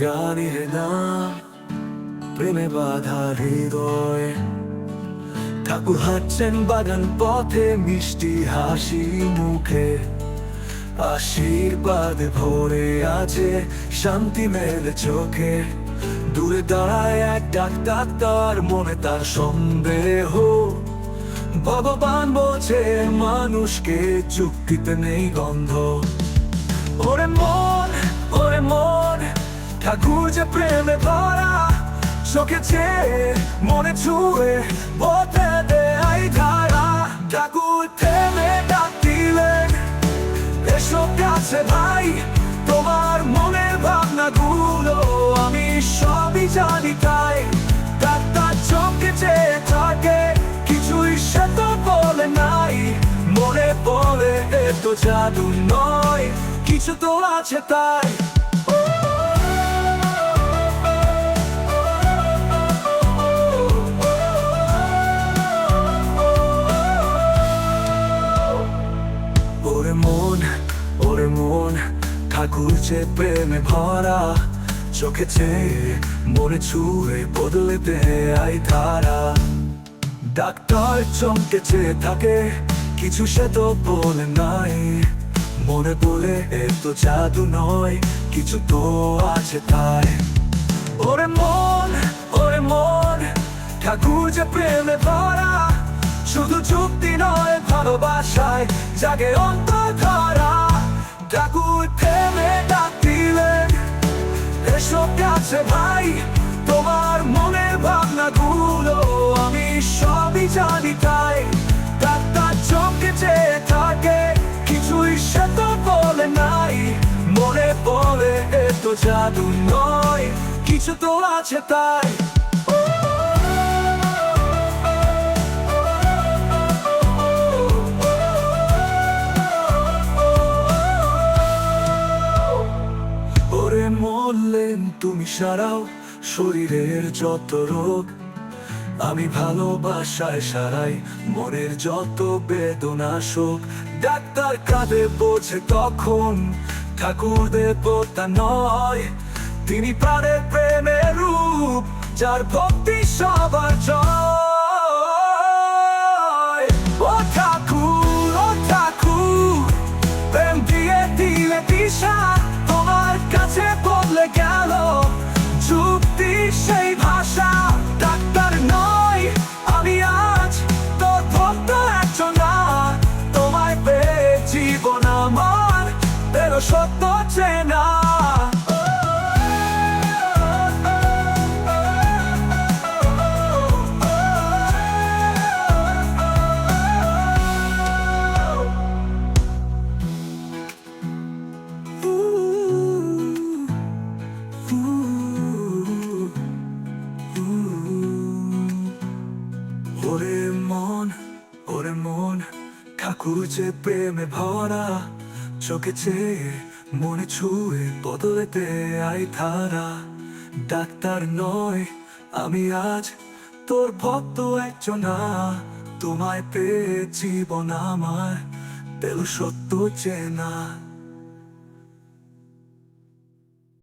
গানে না প্রেমে বাধা হৃদয়। ঠাকুর হাঁটছেন বাগান পথে, মিষ্টি হাসি মুখে। আশীর্বাদ ভরে আছে, শান্তি মেলে চোখে। দূরে দাঁড়ায় এক ডাক্তার, তার মনে তার সন্দেহ। ভগবান বলছে, মানুষকে চুক্তিতে নেই গন্ধ। ওরে মন ঠাকুর যে প্রেমে ভরা চোখে চেয়ে মনে ছুঁয়ে বলতে দেয় ধারা। ঠাকুর থেমে ডাক দিলেন, এসো কাছে ভাই, তোমার মনের ভাবনাগুলো আমি সবই জানি তাই। ডাক্তার চোখে চেয়ে থাকে, কিছুই সে তো বলে নাই। মনে পড়ে এ তো জাদু নয়, কিছু তো আছে তাই। ওরে মন ওরে মন, ঠাকুর যে প্রেমে ভরা, চোখে চেয়ে মনে ছুঁয়ে বদলে দেয় ধারা ডাক্তার চমকে চেয়ে থাকে, কিছু সে তো বলে নাই। মনে বলে এ তো জাদু নয়, কিছু তো আছে তাই। ওরে মন ওরে মন, ঠাকুর যে প্রেমে ভরা, শুধু চুক্তি নয় ভালোবাসায় জাগে অন্তর ধরা ঠাকুর থেমে ডাক দিলেন এসো কাছে ভাই, তোমার মনের ভাবনাগুলো আমি সবই জানি তাই। ডাক্তার চেয়ে থাকে, কিছুই সে তো বলে নাই। মনে পড়ে এ তো জাদু নয়, কিছু তো আছে তাই। মরলেন তুমি সারাও শরীরের যত রোগ। আমি ভালোবাসায় সারাই মনের যত বেদনা শোক। ডাক্তার কাঁদে বোঝে তখন ঠাকুর দেবতা নয়। তিনি প্রাণের প্রেমের রূপ, যার ভক্তি সবার দিশা তোমার কাছে বদলে গেল। যুক্তি সেই ভাষা, ডাক্তার নয় আমি আজ তোর ভক্ত একজন তোমায় পেয়ে জীবন আমার পেল সত্য চেনা। ঠাকুর যে প্রেমে ভরা, চোখে চেয়ে মনে ছুঁয়ে বদলেতে আই ধারা। ডাক্তার নয়, আমি আজ তোর ভক্ত একজন তোমায় পেয়ে জীবন আমার পেল সত্য চেনা।